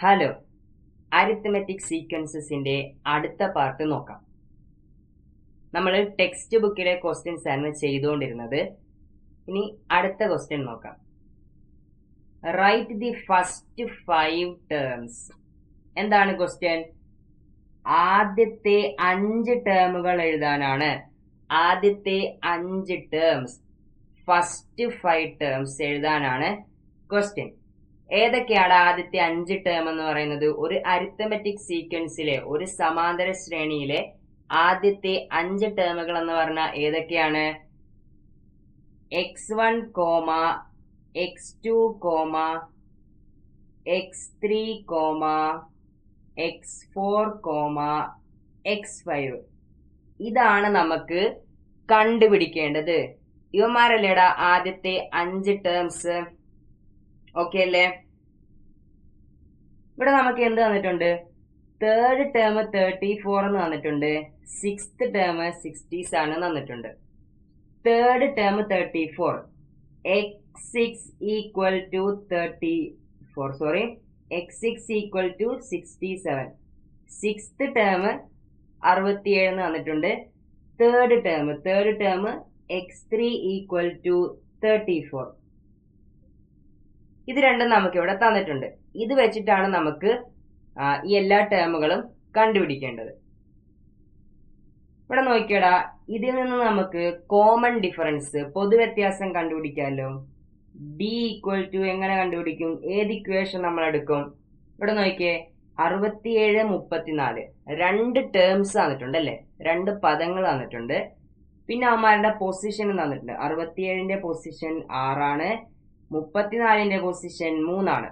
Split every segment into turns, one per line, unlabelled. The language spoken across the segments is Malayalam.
ഹലോ അരിത്തമെറ്റിക് സീക്വൻസസിന്റെ അടുത്ത പാർട്ട് നോക്കാം. നമ്മൾ ടെക്സ്റ്റ് ബുക്കിലെ ക്വസ്റ്റ്യൻസ് ആണ് ചെയ്തുകൊണ്ടിരുന്നത്. ഇനി അടുത്ത ക്വസ്റ്റ്യൻ നോക്കാം. Write the first five terms എന്താണ് ക്വസ്റ്റ്യൻ ആദ്യത്തെ അഞ്ച് ടേമുകൾ എഴുതാനാണ്. ആദ്യത്തെ അഞ്ച് ടേംസ് ഫസ്റ്റ് ഫൈവ് ടേംസ് എഴുതാനാണ് ക്വസ്റ്റ്യൻ ഏതൊക്കെയാണ് ആദ്യത്തെ അഞ്ച് ടേം എന്ന് പറയുന്നത്? ഒരു അരിത്തമെറ്റിക് സീക്വൻസിലെ ഒരു സമാന്തര ശ്രേണിയിലെ ആദ്യത്തെ അഞ്ച് ടേമുകൾ എന്ന് പറഞ്ഞാൽ ഏതൊക്കെയാണ്? X one comma x two comma x three comma x four comma x five ഇതാണ് നമുക്ക് കണ്ടുപിടിക്കേണ്ടത്. ഇവന്മാരല്ലേടാ ആദ്യത്തെ അഞ്ച് ടേംസ് ഓക്കെ അല്ലേ? ഇവിടെ നമുക്ക് എന്ത് തന്നിട്ടുണ്ട്? തേർഡ് ടേം തേർട്ടി ഫോർ എന്ന് തന്നിട്ടുണ്ട്. സിക്സ്ത് ടേം സിക്സ്റ്റീസ് ആണ് തന്നിട്ടുണ്ട്. Third term thirty four x six equal to thirty four sorry x six equal to sixty seven sixth term അറുപത്തിയേഴ് എന്ന് തന്നിട്ടുണ്ട്. Third term third term x three equal to thirty four ഇത് രണ്ടും നമുക്ക് ഇവിടെ തന്നിട്ടുണ്ട്. ഇത് വെച്ചിട്ടാണ് നമുക്ക് ഈ എല്ലാ ടേമുകളും കണ്ടുപിടിക്കേണ്ടത്. ഇവിടെ നോക്കിയടാ ഇതിൽ നിന്ന് നമുക്ക് കോമൺ ഡിഫറൻസ് പൊതുവ്യത്യാസം കണ്ടുപിടിക്കാമല്ലോ ഡി ഈക്വൽ ടു എങ്ങനെ കണ്ടുപിടിക്കും? ഏത് ഇക്വേഷൻ നമ്മൾ എടുക്കും? ഇവിടെ നോക്കിയേ അറുപത്തിയേഴ് മുപ്പത്തിനാല്. രണ്ട് ടേംസ് തന്നിട്ടുണ്ട് അല്ലേ? രണ്ട് പദങ്ങൾ തന്നിട്ടുണ്ട്. പിന്നെ അവന്മാരുടെ പൊസിഷൻ തന്നിട്ടുണ്ട്. അറുപത്തിയേഴിന്റെ പൊസിഷൻ ആറാണ്. മുപ്പത്തിനാലിന്റെ പൊസിഷൻ മൂന്നാണ്.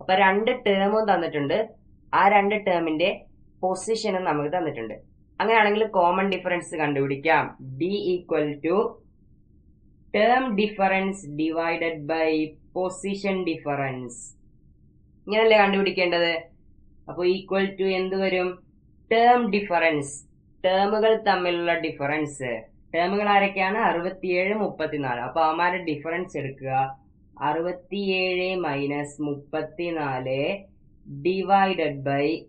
അപ്പൊ രണ്ട് ടേമും തന്നിട്ടുണ്ട്. ആ രണ്ട് ടേമിന്റെ പൊസിഷനും നമുക്ക് തന്നിട്ടുണ്ട്. അങ്ങനെയാണെങ്കിൽ കോമൺ ഡിഫറൻസ് കണ്ടുപിടിക്കാം. D equal to term difference divided by position difference ഇങ്ങനല്ലേ കണ്ടുപിടിക്കേണ്ടത്? അപ്പോൾ ഈക്വൽ ടു എന്ത് വരും? ടേം ഡിഫറൻസ് ടേമുകൾ തമ്മിലുള്ള ഡിഫറൻസ് ടേമുകൾ ആരൊക്കെയാണ്? അറുപത്തിയേഴ് മുപ്പത്തിനാല്. അപ്പൊ അവന്മാരുടെ ഡിഫറൻസ് എടുക്കുക. അറുപത്തിയേഴ് മൈനസ് മുപ്പത്തിനാല് ഡിവൈഡഡ് ബൈ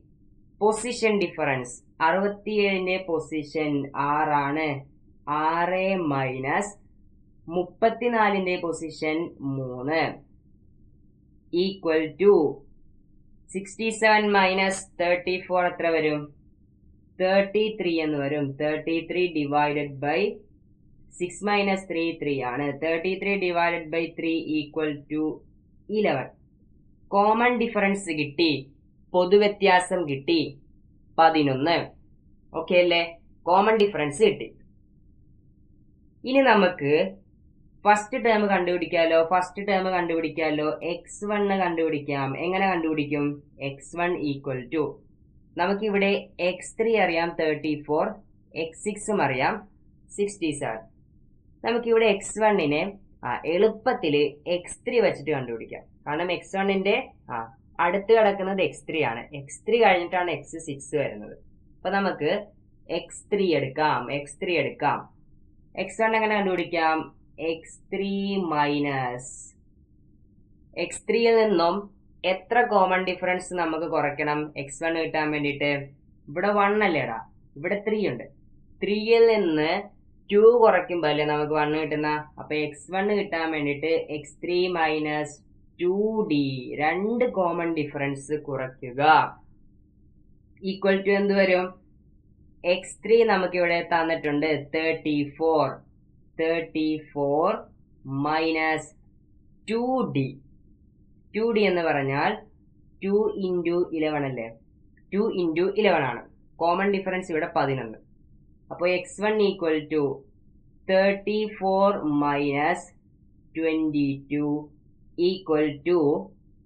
പൊസിഷൻ ഡിഫറൻസ് അറുപത്തിയേഴിന്റെ പൊസിഷൻ ആറാണ് ആറ് മൈനസ് മുപ്പത്തിനാലിന്റെ പൊസിഷൻ മൂന്ന്. Equal to sixty seven minus thirty four എത്ര വരും? തേർട്ടി ത്രീ എന്ന് വരും. Thirty three divided by six minus three three ആണ്. Thirty three divided by three equal to eleven common difference കിട്ടി. പൊതുവ്യത്യാസം കിട്ടി. പതിനൊന്ന്. ഓക്കെ അല്ലേ? കോമൺ ഡിഫറൻസ് കിട്ടി. ഇനി നമുക്ക് ഫസ്റ്റ് ടേം കണ്ടുപിടിക്കാലോ? ഫസ്റ്റ് ടേം കണ്ടുപിടിക്കാലോ? എക്സ് വൺ കണ്ടുപിടിക്കാം. എങ്ങനെ കണ്ടുപിടിക്കും? എക്സ് വൺ ഈക്വൽ ടു നമുക്കിവിടെ എക്സ് ത്രീ അറിയാം തേർട്ടി ഫോർ എക്സ് സിക്സും അറിയാം സിക്സ്റ്റി സെവൻ നമുക്കിവിടെ എക്സ് വണ്ണിനെ എളുപ്പത്തിൽ എക്സ് ത്രീ വെച്ചിട്ട് കണ്ടുപിടിക്കാം. കാരണം എക്സ് വണ്ണിന്റെ ആ അടുത്ത് കിടക്കുന്നത് എക്സ് ത്രീ ആണ്. എക്സ് ത്രീ കഴിഞ്ഞിട്ടാണ് എക്സ് സിക്സ് വരുന്നത്. അപ്പൊ നമുക്ക് എക്സ് ത്രീ എടുക്കാം എക്സ് ത്രീ എടുക്കാം. എക്സ് വൺ എങ്ങനെ കണ്ടുപിടിക്കാം? എക്സ് ത്രീ മൈനസ് എക്സ് ത്രീയിൽ നിന്നും എത്ര കോമൺ ഡിഫറൻസ് നമുക്ക് കുറയ്ക്കണം? എക്സ് വൺ കിട്ടാൻ വേണ്ടിയിട്ട്. ഇവിടെ വൺ അല്ലേടാ. ഇവിടെ ത്രീ ഉണ്ട്. ത്രീയിൽ നിന്ന് ടു കുറയ്ക്കുമ്പോൾ അല്ലേ നമുക്ക് വൺ കിട്ടുന്ന? അപ്പോൾ എക്സ് വൺ കിട്ടാൻ വേണ്ടിയിട്ട് x three minus two d രണ്ട് കോമൺ ഡിഫറൻസ് കുറയ്ക്കുക. ഈക്വൽ ടു എന്ത് വരും? എക്സ് ത്രീ നമുക്കിവിടെ തന്നിട്ടുണ്ട് thirty four thirty four minus two d two d എന്ന് പറഞ്ഞാൽ ടു ഇന്റു ഇലവൻ അല്ലേ? ടു ഇന്റു ഇലവൻ ആണ്. കോമൺ ഡിഫറൻസ് ഇവിടെ പതിനൊന്ന്. അപ്പോൾ x one equal to thirty four minus twenty two equal to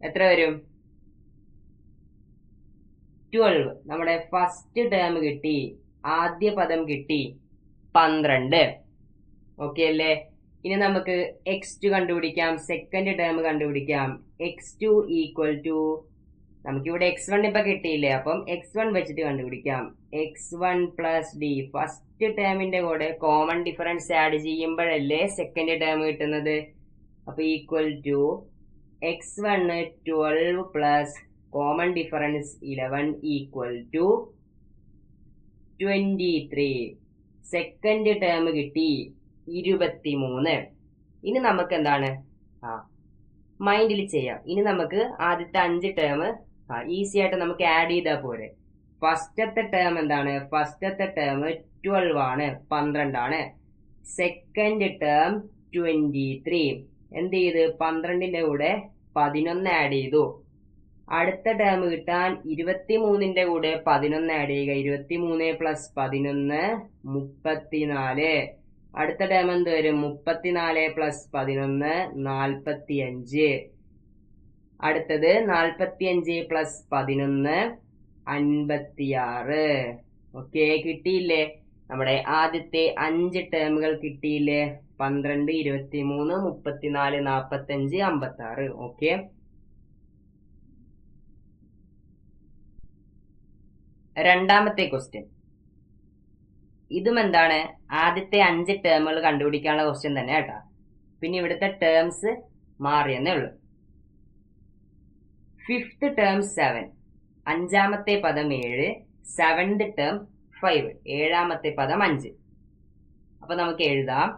എത്ര വരും? ട്വൽവ് നമ്മുടെ ഫസ്റ്റ് ടേം കിട്ടി. ആദ്യ പദം കിട്ടി പന്ത്രണ്ട്. ഓക്കെ അല്ലേ? ഇനി നമുക്ക് എക്സ് ടു കണ്ടുപിടിക്കാം. സെക്കൻഡ് ടേം കണ്ടുപിടിക്കാം. എക്സ് ടു ഈക്വൽ ടു നമുക്കിവിടെ എക്സ് വൺ ഇപ്പൊ കിട്ടിയില്ലേ? അപ്പം എക്സ് വൺ വെച്ചിട്ട് കണ്ടുപിടിക്കാം. X one plus d first ടേമിന്റെ കൂടെ കോമൺ ഡിഫറൻസ് ആഡ് ചെയ്യുമ്പോഴല്ലേ സെക്കൻഡ് ടേം കിട്ടുന്നത്? അപ്പൊ equal to x one twelve plus common difference eleven equal to twenty three second term കിട്ടി ഇരുപത്തി മൂന്ന് ഇനി നമുക്ക് എന്താണ്? ആ മൈൻഡിൽ ചെയ്യാം. ഇനി നമുക്ക് ആദ്യത്തെ അഞ്ച് ടേം ഈസി ആയിട്ട് നമുക്ക് ആഡ് ചെയ്താൽ പോരെ. ഫസ്റ്റത്തെ ടേം എന്താണ്? ഫസ്റ്റത്തെ ടേം ട്വൽവ് ആണ് പന്ത്രണ്ടാണ്. സെക്കൻഡ് ടേം ട്വന്റി ത്രീ എന്ത് ചെയ്ത്? പന്ത്രണ്ടിന്റെ കൂടെ പതിനൊന്ന് ആഡ് ചെയ്തു. അടുത്ത ടേം കിട്ടാൻ ഇരുപത്തി മൂന്നിന്റെ കൂടെ പതിനൊന്ന് ആഡ് ചെയ്യുക. ഇരുപത്തി മൂന്ന് പ്ലസ് പതിനൊന്ന് മുപ്പത്തിനാല്. അടുത്ത ടേം എന്ത് വരും? മുപ്പത്തിനാല് പ്ലസ് പതിനൊന്ന് നാൽപ്പത്തി അഞ്ച് അടുത്തത് നാൽപ്പത്തി അഞ്ച് പ്ലസ് പതിനൊന്ന് അൻപത്തിയാറ്. ഓക്കെ കിട്ടിയില്ലേ? നമ്മുടെ ആദ്യത്തെ അഞ്ച് ടേമുകൾ കിട്ടിയില്ലേ? പന്ത്രണ്ട് ഇരുപത്തി മൂന്ന് മുപ്പത്തിനാല് നാൽപ്പത്തി അഞ്ച് അമ്പത്തി ആറ് ഓക്കെ രണ്ടാമത്തെ ക്വസ്റ്റ്യൻ ഇതും എന്താണ്? ആദ്യത്തെ അഞ്ച് ടേമുകൾ കണ്ടുപിടിക്കാനുള്ള ക്വസ്റ്റ്യൻ തന്നെ കേട്ടാ. പിന്നെ ഇവിടുത്തെ ടേംസ് മാറിയെന്നേ ഉള്ളൂ. ഫിഫ്ത്ത് ടേം സെവൻ അഞ്ചാമത്തെ പദം ഏഴ് സെവൻത് ടേം ഫൈവ് ഏഴാമത്തെ പദം അഞ്ച്. അപ്പൊ നമുക്ക് എഴുതാം.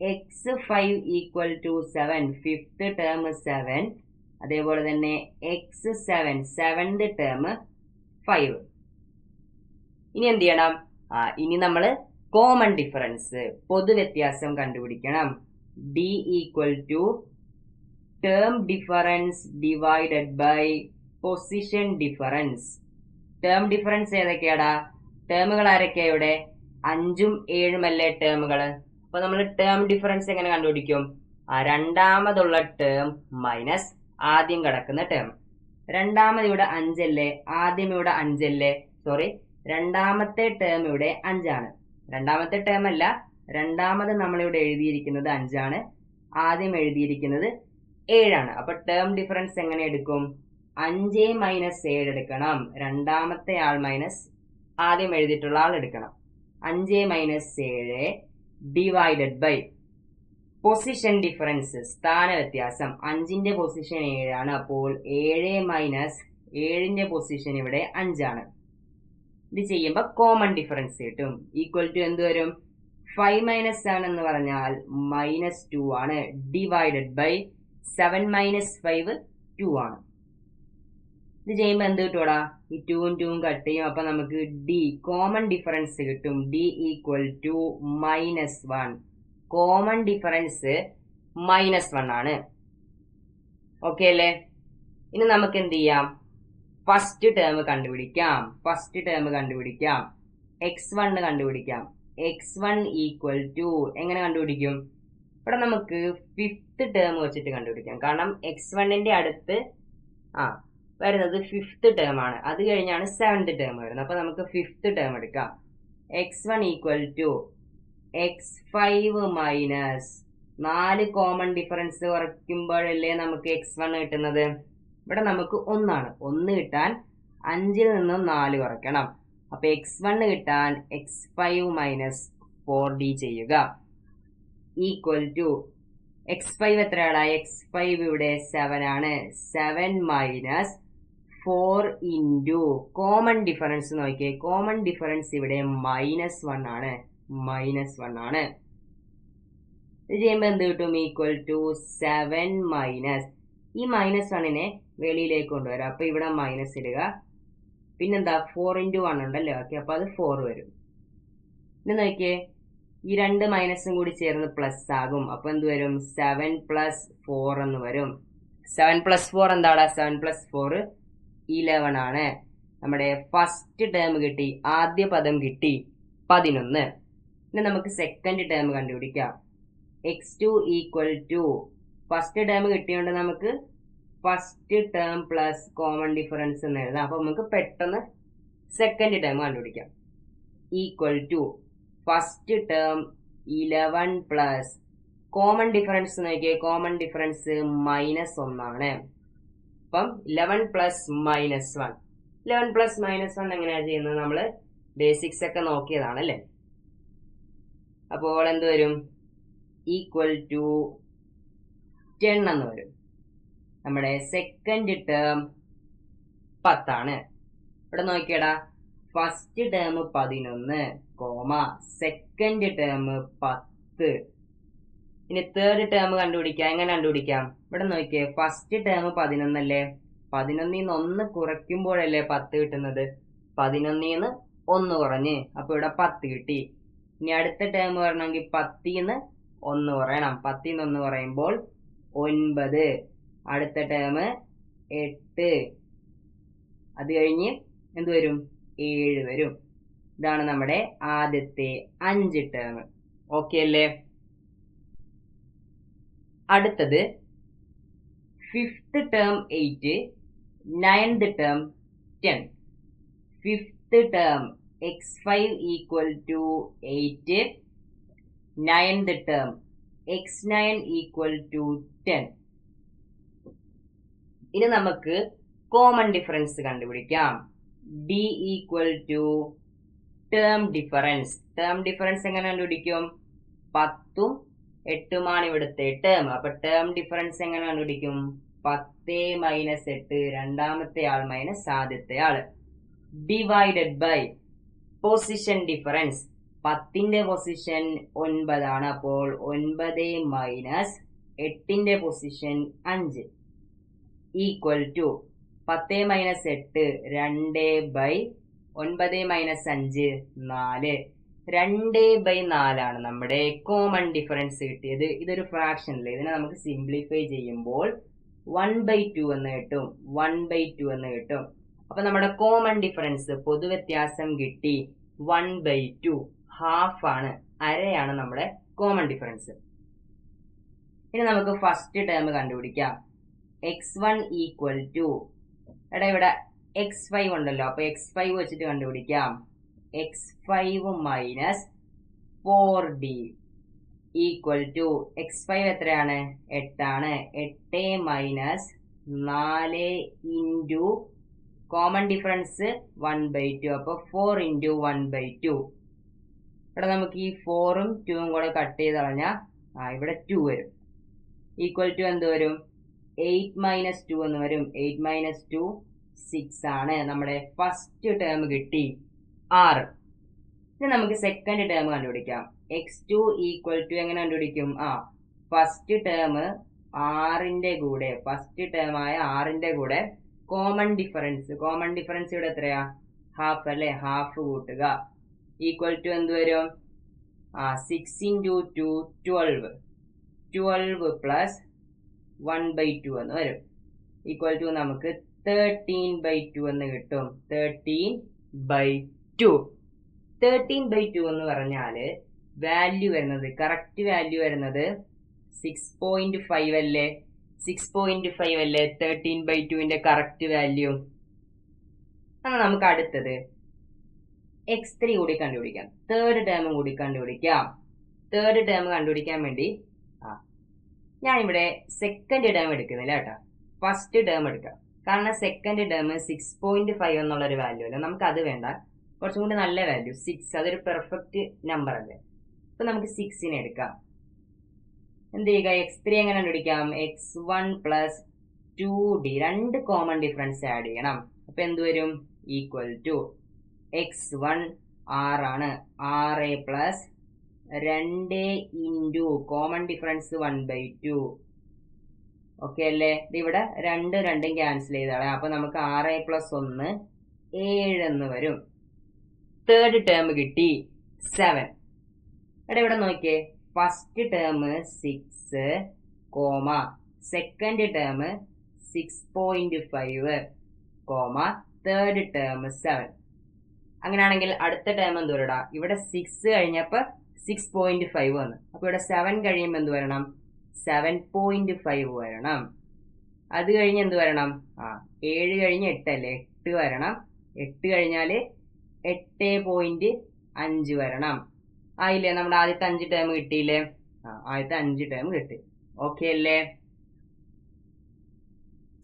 X five equal to seven fifth term seven അതേപോലെ തന്നെ x seven seventh term five ഇനി എന്ത് ചെയ്യണം? ആ ഇനി നമ്മൾ കോമൺ ഡിഫറൻസ് പൊതുവ്യത്യാസം കണ്ടുപിടിക്കണം. D equal to term difference divided by position difference term difference ഏതൊക്കെയാടാ? ടേമുകൾ ആരൊക്കെയാ ഇവിടെ? അഞ്ചും ഏഴുമല്ലേ ടേമുകൾ അപ്പൊ നമ്മൾ ടേം ഡിഫറൻസ് എങ്ങനെ കണ്ടുപിടിക്കും? ആ രണ്ടാമതുള്ള ടേം മൈനസ് ആദ്യം കിടക്കുന്ന ടേം രണ്ടാമത് ഇവിടെ അഞ്ചല്ലേ? ആദ്യം ഇവിടെ അഞ്ചല്ലേ? സോറി രണ്ടാമത്തെ ടേം ഇവിടെ അഞ്ചാണ്. രണ്ടാമത്തെ ടേം അല്ല. രണ്ടാമത് നമ്മളിവിടെ എഴുതിയിരിക്കുന്നത് അഞ്ചാണ്. ആദ്യം എഴുതിയിരിക്കുന്നത് ഏഴാണ്. അപ്പൊ ടേം ഡിഫറൻസ് എങ്ങനെ എടുക്കും? അഞ്ച് മൈനസ് ഏഴ് എടുക്കണം. രണ്ടാമത്തെ ആൾ മൈനസ് ആദ്യം എഴുതിയിട്ടുള്ള ആൾ എടുക്കണം. അഞ്ച് മൈനസ് ഏഴ് ഡിവൈഡഡ് ബൈ പൊസിഷൻ ഡിഫറൻസ് സ്ഥാന വ്യത്യാസം. അഞ്ചിന്റെ പൊസിഷൻ ഏഴാണ്. അപ്പോൾ ഏഴ് മൈനസ് ഏഴിന്റെ പൊസിഷൻ ഇവിടെ അഞ്ചാണ്. ഇത് ചെയ്യുമ്പോൾ കോമൺ ഡിഫറൻസ് കിട്ടും. ഈക്വൽ ടു എന്ത് വരും? ഫൈവ് മൈനസ് സെവൻ എന്ന് പറഞ്ഞാൽ മൈനസ് ടു ആണ്. Divided by seven minus five two ആണ്. ഇത് ചെയ്യുമ്പോൾ എന്ത് കിട്ടൂടാ? ഈ ടൂവും ടൂവും കട്ട് ചെയ്യും. അപ്പൊ നമുക്ക് ഡി കോമൺ ഡിഫറൻസ് കിട്ടും. D equal to minus one common difference minus one ആണ്. ഓക്കെ അല്ലേ? ഇനി നമുക്ക് എന്ത് ചെയ്യാം? ഫസ്റ്റ് ടേം കണ്ടുപിടിക്കാം. ഫസ്റ്റ് ടേം കണ്ടുപിടിക്കാം. എക്സ് വൺ കണ്ടുപിടിക്കാം. എക്സ് വൺ ഈക്വൽ ടു എങ്ങനെ കണ്ടുപിടിക്കും? ഇവിടെ നമുക്ക് ഫിഫ്ത്ത് ടേം വെച്ചിട്ട് കണ്ടുപിടിക്കാം. കാരണം എക്സ് വണ്ണിന്റെ അടുത്ത് ആ വരുന്നത് ഫിഫ്ത്ത് ടേം ആണ്. അത് കഴിഞ്ഞാണ് സെവൻത് ടേം വരുന്നത്. അപ്പൊ നമുക്ക് ഫിഫ്ത്ത് ടേം എടുക്കാം. X one equal to x five minus നാല് കോമൺ ഡിഫറൻസ് കുറയ്ക്കുമ്പോഴല്ലേ നമുക്ക് എക്സ് വൺ കിട്ടുന്നത്? ഇവിടെ നമുക്ക് ഒന്നാണ്. ഒന്ന് കിട്ടാൻ അഞ്ചിൽ നിന്നും നാല് കുറയ്ക്കണം. അപ്പൊ എക്സ് വൺ കിട്ടാൻ x five minus four d ചെയ്യുക. ഈക്വൽ ടു എക്സ് ഫൈവ് എത്രയാണ്? എക്സ് ഫൈവ് ഇവിടെ സെവൻ ആണ്. Seven minus four into common difference നോക്കിയേ. കോമൺ ഡിഫറൻസ് ഇവിടെ മൈനസ് വൺ ആണ്. മൈനസ് വൺ ആണ്. ഇത് ചെയ്യുമ്പോൾ എന്ത് കിട്ടും? ഈക്വൽ ടു സെവൻ മൈനസ് ഈ മൈനസ് വണ്ണിനെ വെളിയിലേക്ക് കൊണ്ടുവരാം. അപ്പോൾ ഇവിടെ മൈനസ് ഇടുക. പിന്നെന്താ? ഫോർ ഇന്റു വൺ ഉണ്ടല്ലോ? ഓക്കെ അപ്പോൾ അത് ഫോർ വരും. പിന്നെ നോക്കിയേ. ഈ രണ്ട് മൈനസും കൂടി ചേർന്ന് പ്ലസ് ആകും. അപ്പൊ എന്ത് വരും? സെവൻ പ്ലസ് ഫോർ എന്ന് വരും. സെവൻ പ്ലസ് ഫോർ എന്താണ് സെവൻ പ്ലസ് ഫോർ ഇലവൻ ആണ്. നമ്മുടെ ഫസ്റ്റ് ടേം കിട്ടി. ആദ്യ പദം കിട്ടി. പതിനൊന്ന്. ഇനി നമുക്ക് സെക്കൻഡ് ടേം കണ്ടുപിടിക്കാം. X two equal to first term കിട്ടിയോണ്ട് നമുക്ക് first term plus common difference എന്ന് എഴുതാം. അപ്പൊ നമുക്ക് പെട്ടെന്ന് സെക്കൻഡ് ടേം കണ്ടുപിടിക്കാം. Equal to first term eleven plus common difference നോക്കിയേ കോമൺ ഡിഫറൻസ് മൈനസ് ഒന്നാണ്. അപ്പം eleven plus minus one eleven plus minus one എങ്ങനെയാണ് ചെയ്യുന്നത്? നമ്മൾ ബേസിക്സ് ഒക്കെ നോക്കിയതാണ് അല്ലേ? അപ്പോൾ എന്ത് വരും? ഈക്വൽ ടു ടെൻ എന്ന് വരും. നമ്മുടെ സെക്കൻഡ് ടേം പത്താണ്. ഇവിടെ നോക്കിയടാ. ഫസ്റ്റ് ടേം പതിനൊന്ന് കോമ സെക്കൻഡ് ടേം പത്ത്. ഇനി തേർഡ് ടേം കണ്ടുപിടിക്കാം. എങ്ങനെ കണ്ടുപിടിക്കാം? ഇവിടെ നോക്കിയേ ഫസ്റ്റ് ടേം പതിനൊന്നല്ലേ? പതിനൊന്നിൽ നിന്ന് ഒന്ന് കുറയ്ക്കുമ്പോഴല്ലേ പത്ത് കിട്ടുന്നത്? പതിനൊന്നിൽ നിന്ന് ഒന്ന് കുറഞ്ഞ് അപ്പൊ ഇവിടെ പത്ത് കിട്ടി. ഇനി അടുത്ത ടേം വരണമെങ്കിൽ നിന്ന് ഒന്ന് കുറയണം. പത്തിന്ന് ഒന്ന് കുറയുമ്പോൾ ഒൻപത്. അടുത്ത ടേം എട്ട്. അത് കഴിഞ്ഞ് എന്ത് വരും? ഏഴ് വരും. ഇതാണ് നമ്മുടെ ആദ്യത്തെ അഞ്ച് ടേം ഓക്കെ അല്ലേ? അടുത്തത് fifth term eight ninth term ten fifth term x five equal to eight ninth term x nine equal to ten ഇനി നമുക്ക് കോമൺ ഡിഫറൻസ് കണ്ടുപിടിക്കാം. D equal to term difference term difference എങ്ങനെ കണ്ടുപിടിക്കും? പത്തും എട്ടുമാണ് ഇവിടുത്തെ ടേം അപ്പൊ ടേം ഡിഫറൻസ് എങ്ങനെ കണ്ടുപിടിക്കും? പത്ത് മൈനസ് എട്ട് രണ്ടാമത്തെ ആൾ മൈനസ് ആദ്യത്തെ ആൾ ഡിവൈഡഡ് ബൈ പൊസിഷൻ ഡിഫറൻസ് പത്തിന്റെ പൊസിഷൻ ഒൻപതാണ്. അപ്പോൾ ഒൻപത് മൈനസ് എട്ടിന്റെ പൊസിഷൻ അഞ്ച്. ഈക്വൽ ടു പത്ത് മൈനസ് എട്ട് രണ്ട് ബൈ ഒൻപത് മൈനസ് അഞ്ച് നാല്. രണ്ട് ബൈ നാലാണ് നമ്മുടെ കോമൺ ഡിഫറൻസ് കിട്ടിയത്. ഇതൊരു ഫ്രാക്ഷൻ അല്ലേ ഇതിനെ നമുക്ക് സിംപ്ലിഫൈ ചെയ്യുമ്പോൾ വൺ ബൈ ടു എന്ന് കിട്ടും. വൺ ബൈ ടു എന്ന് കിട്ടും. അപ്പൊ നമ്മുടെ കോമൺ ഡിഫറൻസ് പൊതുവ്യത്യാസം കിട്ടി വൺ ബൈ ടു ഹാഫ് ആണ്. അരയാണ് നമ്മുടെ കോമൺ ഡിഫറൻസ് ഇനി നമുക്ക് ഫസ്റ്റ് ടേം കണ്ടുപിടിക്കാം. എക്സ് വൺ ഈക്വൽ ടു എടാ ഇവിടെ എക്സ് ഫൈവ് ഉണ്ടല്ലോ. അപ്പൊ എക്സ് ഫൈവ് വെച്ചിട്ട് കണ്ടുപിടിക്കാം. X five minus four d equal to x five എത്രയാണ്? എട്ടാണ്. എട്ട് മൈനസ് നാല് into common difference one by two അപ്പോൾ four into one by two ഇവിടെ നമുക്ക് ഈ ഫോറും ടൂവും കൂടെ കട്ട് ചെയ്ത് കളഞ്ഞാൽ ആ ഇവിടെ ടു വരും. ഈക്വൽ ടു എന്ത് വരും? എയ്റ്റ് മൈനസ് ടു എന്ന് വരും. എയ്റ്റ് മൈനസ് ടു സിക്സ് ആണ് നമ്മുടെ ഫസ്റ്റ് ടേം കിട്ടി. ആറ്. ഇനി നമുക്ക് സെക്കൻഡ് ടേം കണ്ടുപിടിക്കാം. എക്സ് ടു ഈക്വൽ ടു എങ്ങനെ കണ്ടുപിടിക്കും? ആ ഫസ്റ്റ് ടേം ആറിന്റെ കൂടെ ഫസ്റ്റ് ടേം ആയ ആറിന്റെ കൂടെ കോമൺ ഡിഫറൻസ് കോമൺ ഡിഫറൻസ് ഇവിടെ എത്രയാ? ഹാഫ് അല്ലെ? ഹാഫ് കൂട്ടുക. ഈക്വൽ ടു എന്ത് വരും? ആ six into two twelve twelve plus one by two എന്ന് വരും. ഈക്വൽ ടു നമുക്ക് തേർട്ടീൻ ബൈ ടു എന്ന് കിട്ടും. Thirteen by two thirteen by two എന്ന് പറഞ്ഞാൽ വാല്യൂ വരുന്നത് കറക്റ്റ് വാല്യൂ വരുന്നത് സിക്സ് പോയിന്റ് ഫൈവ് അല്ലേ? സിക്സ് പോയിന്റ് ഫൈവ് അല്ലേ? തേർട്ടീൻ ബൈ ടുവിന്റെ കറക്റ്റ് വാല്യൂ അങ്ങനെ നമുക്ക് അടുത്തത് എക്സ് ത്രീ കൂടി കണ്ടുപിടിക്കാം. തേർഡ് ടേം കൂടി കണ്ടുപിടിക്കാം. തേർഡ് ടേം കണ്ടുപിടിക്കാൻ വേണ്ടി ഞാൻ ഇവിടെ സെക്കൻഡ് ടേം എടുക്കുന്നില്ല കേട്ടോ. ഫസ്റ്റ് ടേം എടുക്കാം. കാരണം second term six point five എന്നുള്ള ഒരു വാല്യൂ അല്ലേ? നമുക്ക് അത് വേണ്ട. കുറച്ചും കൂടി നല്ല വാല്യൂ സിക്സ് അതൊരു പെർഫെക്റ്റ് നമ്പർ അല്ലേ? അപ്പൊ നമുക്ക് സിക്സിനെ എടുക്കാം. എന്ത് ചെയ്യുക? എക്സ് ത്രീ എങ്ങനെ കണ്ടുപിടിക്കാം? X one plus two d രണ്ട് കോമൺ ഡിഫറൻസ് ആഡ് ചെയ്യണം. അപ്പൊ എന്ത് വരും? ഈക്വൽ ടു എക്സ് വൺ ആറാണ് ആറ് പ്ലസ് രണ്ട് into common difference one by two okay അല്ലേ? ഇവിടെ രണ്ട് രണ്ടും ക്യാൻസൽ ചെയ്താണ് അപ്പൊ നമുക്ക് ആറ് പ്ലസ് ഒന്ന് ഏഴ് എന്ന് വരും. തേർഡ് ടേം കിട്ടി സെവൻ എടാ ഇവിടെ നോക്കിയേ. First term six comma second term six point five comma third term seven അങ്ങനെയാണെങ്കിൽ അടുത്ത ടേം എന്തോരടാ ഇവിടെ സിക്സ് കഴിഞ്ഞപ്പോ സിക്സ് പോയിന്റ് ഫൈവ് വന്ന്. അപ്പൊ ഇവിടെ സെവൻ കഴിയുമ്പോൾ എന്ത് വരണം? സെവൻ പോയിന്റ് ഫൈവ് വരണം. അത് കഴിഞ്ഞ് എന്ത് വരണം? ആ ഏഴ് കഴിഞ്ഞ് എട്ടല്ലേ എട്ട് വരണം. എട്ട് കഴിഞ്ഞാൽ എട്ട് പോയിന്റ് അഞ്ച് വരണം. ആയില്ലേ? നമ്മുടെ ആദ്യത്തെ അഞ്ച് ടേം കിട്ടിയില്ലേ? ആ ആദ്യത്തെ അഞ്ച് ടേം കിട്ടി. ഓക്കെ അല്ലേ?